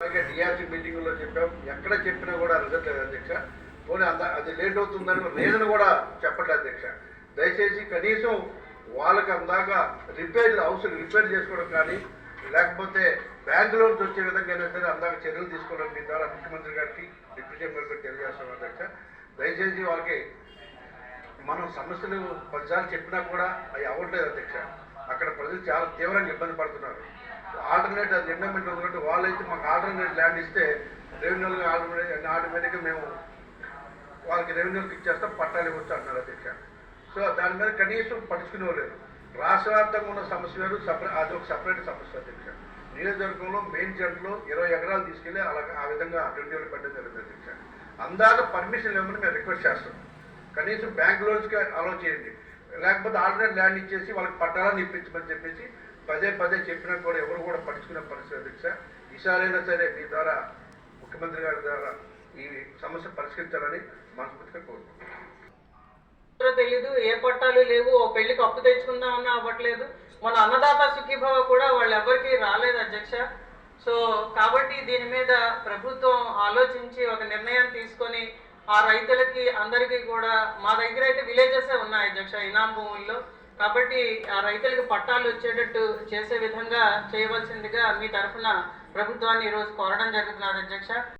అలాగే డిఆర్సీ మీటింగ్లో చెప్పాం. ఎక్కడ చెప్పినా కూడా రిజల్ట్ లేదు అధ్యక్ష. పోనీ అంత అది లేట్ అవుతుందని రీజన్ కూడా చెప్పట్లేదు అధ్యక్ష. దయచేసి కనీసం వాళ్ళకి అందాక రిపేర్ హౌస్ రిపేర్ చేసుకోవడం కానీ లేకపోతే బ్యాంక్ లోన్స్ వచ్చే విధంగా సరే అందాక చర్యలు తీసుకోవడం మీ ద్వారా ముఖ్యమంత్రి గారికి డిప్యూటీ సీఎం గారికి తెలియజేస్తాం అధ్యక్ష. దయచేసి వాళ్ళకి మనం సమస్యలు పదిసార్లు చెప్పినా కూడా అవి అవ్వట్లేదు అధ్యక్ష. అక్కడ ప్రజలు చాలా తీవ్రంగా ఇబ్బంది పడుతున్నారు. ఆల్టర్నేట్ అది ఎండమెంట్ ఎందుకంటే వాళ్ళు అయితే మాకు ఆల్టర్నేట్ ల్యాండ్ ఇస్తే రెవెన్యూలుగా ఆల్టర్నేట్ ఆటోమేటిక్గా మేము వాళ్ళకి రెవెన్యూకి ఇచ్చేస్తాం పట్టాలు ఇవ్వచ్చు అంటున్నారు అధ్యక్ష. సో దాని మీద కనీసం పట్టించుకునేవారు రాష్ట్ర వ్యాప్తంగా ఉన్న సమస్య వేరు సపరేట్ అది ఒక సపరేట్ సమస్య అధ్యక్ష. నియోజకవర్గంలో మెయిన్ జంటలో ఇరవై ఎకరాలు తీసుకెళ్ళి అలా ఆ విధంగా రెవెన్యూలు పెట్టడం జరిగింది అధ్యక్ష. అందాక పర్మిషన్ ఇవ్వమని మేము రిక్వెస్ట్ చేస్తాం. కనీసం బ్యాంక్ లోన్స్కి అలో చేయండి. లేకపోతే ఆల్టర్నేట్ ల్యాండ్ ఇచ్చేసి వాళ్ళకి పట్టాలని ఇప్పించమని చెప్పేసి పదే పదే చెప్పినా కూడా ఎవరు కూడా పట్టించుకునే పరిస్థితి అధ్యక్ష ఈసారైనా సరే మీ ద్వారా ముఖ్యమంత్రి గారి ద్వారా ఈ సమస్య పరిష్కరించాలని మనస్ఫూర్తిగా కోరుకుంటున్నాను తెలీదు ఏ పట్టాలు లేవు ఓ పెళ్ళికి అప్పు తెచ్చుకుందామన్నా అవ్వట్లేదు. మన అన్నదాత సుఖీభావ కూడా వాళ్ళు ఎవరికి రాలేదు అధ్యక్ష. సో కాబట్టి దీని మీద ప్రభుత్వం ఆలోచించి ఒక నిర్ణయం తీసుకొని ఆ రైతులకి అందరికీ కూడా మా దగ్గర అయితే విలేజెస్ ఉన్నాయి అధ్యక్ష ఇనాం భూముల్లో. కాబట్టి ఆ రైతులకు పట్టాలు వచ్చేటట్టు చేసే విధంగా చేయవలసిందిగా మీ తరఫున ప్రభుత్వాన్ని ఈరోజు కోరడం జరుగుతున్నది అధ్యక్ష.